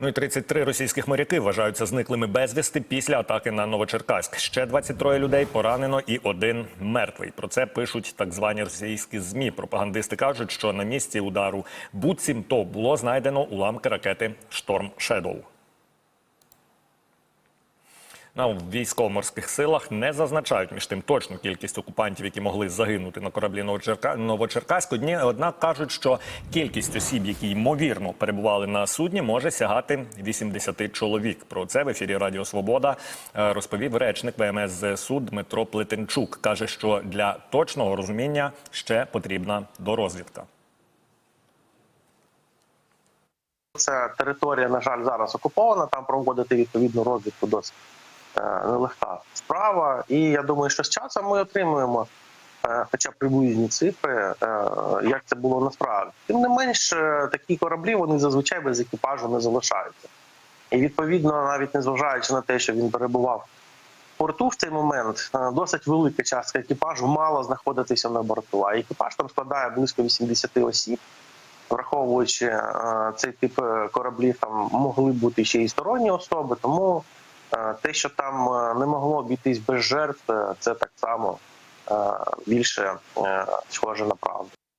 Ну і 33 російських моряки вважаються зниклими безвісти після атаки на Новочеркаськ. Ще 23 людей поранено і один мертвий. Про це пишуть так звані російські змі. Пропагандисти кажуть, що на місці удару буцімто було знайдено уламки ракети Шторм Шедоу. На військово-морських силах не зазначають між тим точну кількість окупантів, які могли загинути на кораблі Новочерка... Новочеркаськ. Одні, однак кажуть, що кількість осіб, які ймовірно перебували на судні, може сягати 80 чоловік. Про це в ефірі Радіо Свобода е, розповів речник ВМС ЗСУ Дмитро Плетенчук. каже, що для точного розуміння ще потрібна дорозвідка. Це територія, на жаль, зараз окупована. Там проводити відповідну розвідку досить нелегка справа. І я думаю, що з часом ми отримуємо е, хоча приблизні цифри, е, як це було насправді. Тим не менш, е, такі кораблі вони зазвичай без екіпажу не залишаються. І відповідно, навіть незважаючи на те, що він перебував в порту в цей момент, е, досить велика частка екіпажу мала знаходитися на борту. А екіпаж там складає близько 80 осіб враховуючи е, цей тип е, кораблів, там могли бути ще і сторонні особи. Тому е, те, що там е, не могло обійтись без жертв, е, це так само е, більше е, схоже на правду.